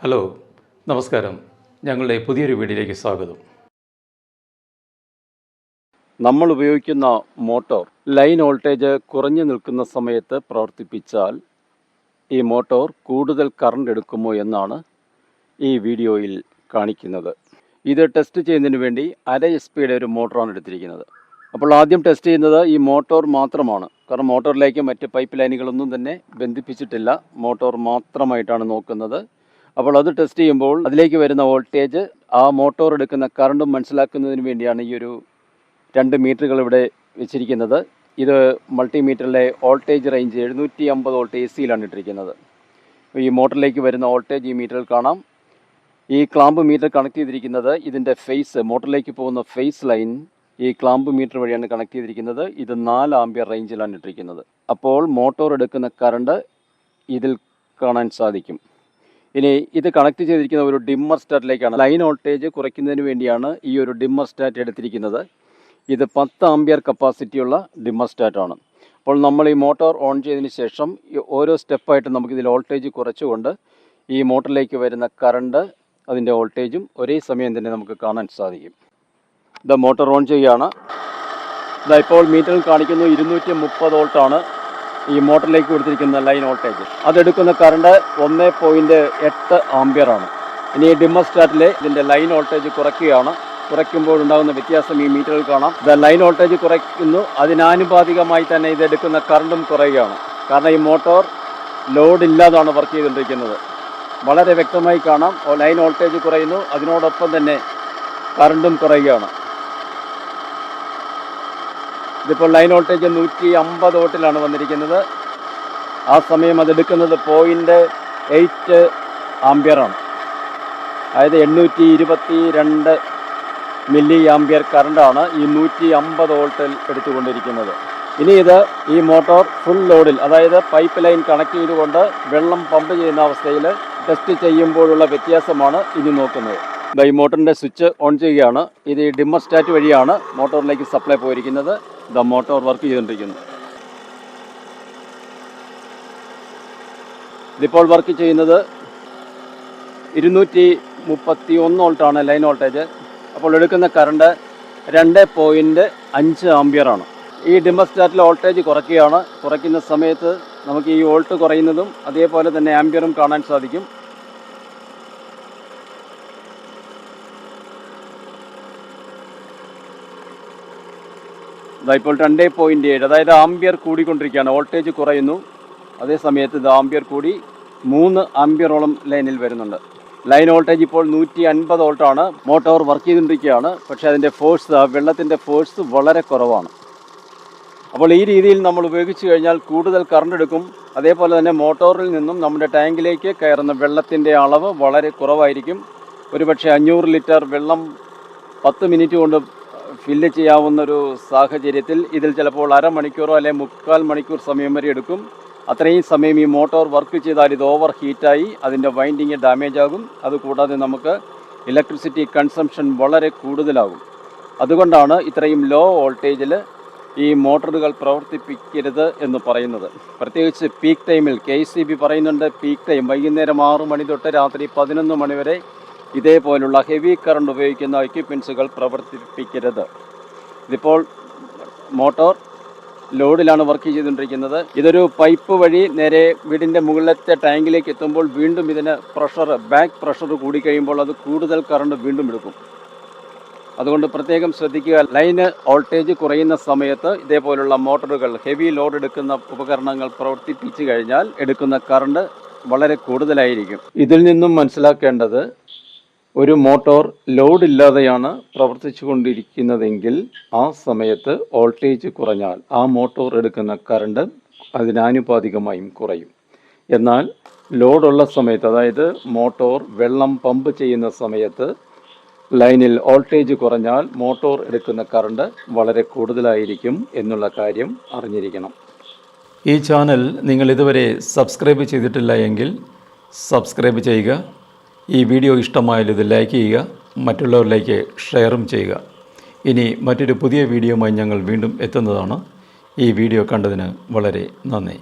Hello നമസ്കാരം. ഞങ്ങളുടെ പുതിയൊരു വീഡിയോയിലേക്ക് സ്വാഗതം. നമ്മൾ ഉപയോഗിക്കുന്ന മോട്ടോർ ലൈൻ വോൾട്ടേജ് കുറഞ്ഞു നിൽക്കുന്ന സമയത്ത് പ്രവർത്തിപ്പിച്ചാൽ ഈ മോട്ടോർ കൂടുതൽ കറണ്ട് എടുക്കുമോ എന്നാണ് ഈ വീഡിയോയിൽ കാണിക്കുന്നത്. ഇത് ടെസ്റ്റ് ചെയ്യുന്നതിന് വേണ്ടി അര എസ് പിയുടെ ഒരു മോട്ടറാണ് എടുത്തിരിക്കുന്നത്. അപ്പോൾ ആദ്യം ടെസ്റ്റ് ചെയ്യുന്നത് ഈ മോട്ടോർ മാത്രമാണ്. കാരണം മോട്ടോറിലേക്ക് മറ്റ് പൈപ്പ് ലൈനുകളൊന്നും തന്നെ ബന്ധിപ്പിച്ചിട്ടില്ല. മോട്ടോർ മാത്രമായിട്ടാണ് നോക്കുന്നത്. അപ്പോൾ അത് ടെസ്റ്റ് ചെയ്യുമ്പോൾ അതിലേക്ക് വരുന്ന വോൾട്ടേജ് ആ മോട്ടോർ എടുക്കുന്ന കറണ്ടും മനസ്സിലാക്കുന്നതിന് വേണ്ടിയാണ് ഈ ഒരു രണ്ട് മീറ്ററുകൾ ഇവിടെ വെച്ചിരിക്കുന്നത്. ഇത് മൾട്ടിമീറ്ററിലെ വോൾട്ടേജ് റേഞ്ച് എഴുന്നൂറ്റി അമ്പത് വോൾട്ട് എ സിയിലാണ് ഇട്ടിരിക്കുന്നത്. ഈ മോട്ടറിലേക്ക് വരുന്ന വോൾട്ടേജ് ഈ മീറ്ററിൽ കാണാം. ഈ ക്ലാമ്പ് മീറ്റർ കണക്ട് ചെയ്തിരിക്കുന്നത് ഇതിന്റെ ഫേസ് മോട്ടറിലേക്ക് പോകുന്ന ഫേസ് ലൈൻ ഈ ക്ലാമ്പ് മീറ്റർ വഴിയാണ് കണക്ട് ചെയ്തിരിക്കുന്നത്. ഇത് നാല് ആംബിയർ റേഞ്ചിലാണ് ഇട്ടിരിക്കുന്നത്. അപ്പോൾ മോട്ടോർ എടുക്കുന്ന കറണ്ട് ഇതിൽ കാണാൻ സാധിക്കും. ഇനി ഇത് കണക്ട് ചെയ്തിരിക്കുന്ന ഒരു ഡിമ്മർ സ്റ്റാറ്റിലേക്കാണ് ലൈൻ വോൾട്ടേജ് കുറയ്ക്കുന്നതിന് വേണ്ടിയാണ് ഈ ഒരു ഡിമ്മർ സ്റ്റാറ്റ് എടുത്തിരിക്കുന്നത്. ഇത് പത്ത് ആംബിയർ കപ്പാസിറ്റിയുള്ള ഡിമ്മർ സ്റ്റാറ്റാണ് അപ്പോൾ നമ്മൾ ഈ മോട്ടോർ ഓൺ ചെയ്തതിന് ശേഷം ഓരോ സ്റ്റെപ്പായിട്ട് നമുക്കിതിൽ വോൾട്ടേജ് കുറച്ചുകൊണ്ട് ഈ മോട്ടറിലേക്ക് വരുന്ന കറണ്ട് അതിന്റെ വോൾട്ടേജും ഒരേ സമയം തന്നെ നമുക്ക് കാണാൻ സാധിക്കും. ഇത് മോട്ടോർ ഓൺ ചെയ്യുകയാണ്. ഇതാ ഇപ്പോൾ മീറ്ററിൽ കാണിക്കുന്നു ഇരുന്നൂറ്റി മുപ്പത് വോൾട്ടാണ് ഈ മോട്ടറിലേക്ക് കൊടുത്തിരിക്കുന്ന ലൈൻ വോൾട്ടേജ്. അതെടുക്കുന്ന കറണ്ട് ഒന്ന് പോയിന്റ് എട്ട് ആംബിയർ ആണ്. ഇനി ഈ ഡിമ്മർ സ്റ്റാറ്റിൽ ഇതിന്റെ ലൈൻ വോൾട്ടേജ് കുറയ്ക്കുകയാണ്. കുറയ്ക്കുമ്പോൾ ഉണ്ടാകുന്ന വ്യത്യാസം ഈ മീറ്ററിൽ കാണാം. ഇത് ലൈൻ വോൾട്ടേജ് കുറയ്ക്കുന്നു. അതിനാനുപാതികമായി തന്നെ ഇത് എടുക്കുന്ന കറണ്ടും കുറയുകയാണ്. കാരണം ഈ മോട്ടോർ ലോഡ് ഇല്ലാതാണ് വർക്ക് ചെയ്തുകൊണ്ടിരിക്കുന്നത്. വളരെ വ്യക്തമായി കാണാം. ലൈൻ വോൾട്ടേജ് കുറയുന്നു. അതിനോടൊപ്പം തന്നെ കറണ്ടും കുറയുകയാണ്. ഇതിപ്പോൾ ലൈൻ വോൾട്ടേജ് നൂറ്റി അമ്പത് വോട്ടിലാണ് വന്നിരിക്കുന്നത്. ആ സമയം അതെടുക്കുന്നത് പോയിന്റ് എയ്റ്റ് ആംബിയറാണ് അതായത് എണ്ണൂറ്റി ഇരുപത്തി രണ്ട് മില്ലി ആംബിയർ കറണ്ടാണ് ഈ നൂറ്റി അമ്പത് വോൾട്ടിൽ എടുത്തുകൊണ്ടിരിക്കുന്നത്. ഇനി ഇത് ഈ മോട്ടോർ ഫുൾ ലോഡിൽ അതായത് പൈപ്പ് ലൈൻ കണക്ട് ചെയ്തുകൊണ്ട് വെള്ളം പമ്പ് ചെയ്യുന്ന അവസ്ഥയിൽ ടെസ്റ്റ് ചെയ്യുമ്പോഴുള്ള വ്യത്യാസമാണ് ഇനി നോക്കുന്നത്. ഈ മോട്ടറിന്റെ സ്വിച്ച് ഓൺ ചെയ്യുകയാണ്. ഇത് ഡിമ്മർ സ്റ്റാറ്റ് വഴിയാണ് മോട്ടോറിലേക്ക് സപ്ലൈ പോയിരിക്കുന്നത്. ദ മോട്ടോർ വർക്ക് ചെയ്തുകൊണ്ടിരിക്കുന്നു. ഇതിപ്പോൾ വർക്ക് ചെയ്യുന്നത് ഇരുന്നൂറ്റി മുപ്പത്തി ഒന്ന് വോൾട്ടാണ് ലൈൻ വോൾട്ടേജ്. അപ്പോൾ എടുക്കുന്ന കറണ്ട് രണ്ട് പോയിന്റ് അഞ്ച് ആംബിയറാണ് ഈ ഡിമസ്റ്റാറ്റിൽ സ്റ്റാറ്റിൽ വോൾട്ടേജ് കുറയ്ക്കുകയാണ്. കുറയ്ക്കുന്ന സമയത്ത് നമുക്ക് ഈ വോൾട്ട് കുറയുന്നതും അതേപോലെ തന്നെ ആംബിയറും കാണാൻ സാധിക്കും. ഇപ്പോൾ രണ്ട് പോയിന്റ് ഏഴ് അതായത് ആംബിയർ കൂടിക്കൊണ്ടിരിക്കുകയാണ്. വോൾട്ടേജ് കുറയുന്നു. അതേസമയത്ത് ഇത് ആംബിയർ കൂടി മൂന്ന് ആംബിയറോളം ലൈനിൽ വരുന്നുണ്ട്. ലൈൻ വോൾട്ടേജ് ഇപ്പോൾ നൂറ്റി അൻപത് വോൾട്ടാണ് മോട്ടോർ വർക്ക് ചെയ്തുകൊണ്ടിരിക്കുകയാണ്. പക്ഷേ അതിന്റെ ഫോഴ്സ് ആ വെള്ളത്തിന്റെ ഫോഴ്സ് വളരെ കുറവാണ്. അപ്പോൾ ഈ രീതിയിൽ നമ്മൾ ഉപയോഗിച്ച് കഴിഞ്ഞാൽ കൂടുതൽ കറണ്ട് എടുക്കും. അതേപോലെ തന്നെ മോട്ടോറിൽ നിന്നും നമ്മുടെ ടാങ്കിലേക്ക് കയറുന്ന വെള്ളത്തിന്റെ അളവ് വളരെ കുറവായിരിക്കും. ഒരുപക്ഷെ അഞ്ഞൂറ് ലിറ്റർ വെള്ളം പത്ത് മിനിറ്റ് കൊണ്ട് ഫില്ല് ചെയ്യാവുന്ന ഒരു സാഹചര്യത്തിൽ ഇതിൽ ചിലപ്പോൾ അരമണിക്കൂറോ അല്ലെങ്കിൽ മുക്കാൽ മണിക്കൂർ സമയം വരെ എടുക്കും. അത്രയും സമയം ഈ മോട്ടോർ വർക്ക് ചെയ്താൽ ഇത് ഓവർ ഹീറ്റായി അതിന്റെ വൈൻഡിങ് ഡാമേജ് ആകും. അതുകൂടാതെ നമുക്ക് ഇലക്ട്രിസിറ്റി കൺസംഷൻ വളരെ കൂടുതലാകും. അതുകൊണ്ടാണ് ഇത്രയും ലോ വോൾട്ടേജിൽ ഈ മോട്ടോറുകൾ പ്രവർത്തിപ്പിക്കരുത് എന്ന് പറയുന്നത്. പ്രത്യേകിച്ച് പീക്ക് ടൈമിൽ കെ സി ബി പറയുന്നുണ്ട് പീക്ക് ടൈം വൈകുന്നേരം ആറ് മണി തൊട്ട് രാത്രി പതിനൊന്ന് മണി വരെ ഇതേപോലുള്ള ഹെവി കറണ്ട് ഉപയോഗിക്കുന്ന എക്യുപ്മെൻസുകൾ പ്രവർത്തിപ്പിക്കരുത്. ഇതിപ്പോൾ മോട്ടോർ ലോഡിലാണ് വർക്ക് ചെയ്തുകൊണ്ടിരിക്കുന്നത്. ഇതൊരു പൈപ്പ് വഴി നേരെ വീടിന്റെ മുകളിലത്തെ ടാങ്കിലേക്ക് എത്തുമ്പോൾ വീണ്ടും ഇതിന് പ്രഷർ ബാക്ക് പ്രഷർ കൂടിക്കഴിയുമ്പോൾ അത് കൂടുതൽ കറണ്ട് വീണ്ടും എടുക്കും. അതുകൊണ്ട് പ്രത്യേകം ശ്രദ്ധിക്കുക ലൈന് വോൾട്ടേജ് കുറയുന്ന സമയത്ത് ഇതേപോലുള്ള മോട്ടോറുകൾ ഹെവി ലോഡ് എടുക്കുന്ന ഉപകരണങ്ങൾ പ്രവർത്തിപ്പിച്ചു കഴിഞ്ഞാൽ എടുക്കുന്ന കറണ്ട് വളരെ കൂടുതലായിരിക്കും. ഇതിൽ നിന്നും മനസ്സിലാക്കേണ്ടത് ഒരു മോട്ടോർ ലോഡ് ഇല്ലാതെയാണ് പ്രവർത്തിച്ചു കൊണ്ടിരിക്കുന്നതെങ്കിൽ ആ സമയത്ത് വോൾട്ടേജ് കുറഞ്ഞാൽ ആ മോട്ടോർ എടുക്കുന്ന കറണ്ട് അതിനാനുപാതികമായും കുറയും. എന്നാൽ ലോഡുള്ള സമയത്ത് അതായത് മോട്ടോർ വെള്ളം പമ്പ് ചെയ്യുന്ന സമയത്ത് ലൈനിൽ വോൾട്ടേജ് കുറഞ്ഞാൽ മോട്ടോർ എടുക്കുന്ന കറണ്ട് വളരെ കൂടുതലായിരിക്കും എന്നുള്ള കാര്യം അറിഞ്ഞിരിക്കണം. ഈ ചാനൽ നിങ്ങൾ ഇതുവരെ സബ്സ്ക്രൈബ് ചെയ്തിട്ടില്ല എങ്കിൽ സബ്സ്ക്രൈബ് ചെയ്യുക. ഈ വീഡിയോ ഇഷ്ടമായാൽ ഇത് ലൈക്ക് ചെയ്യുക മറ്റുള്ളവരിലേക്ക് ഷെയറും ചെയ്യുക. ഇനി മറ്റൊരു പുതിയ വീഡിയോയുമായി ഞങ്ങൾ വീണ്ടും എത്തുന്നതാണ്. ഈ വീഡിയോ കണ്ടതിന് വളരെ നന്ദി.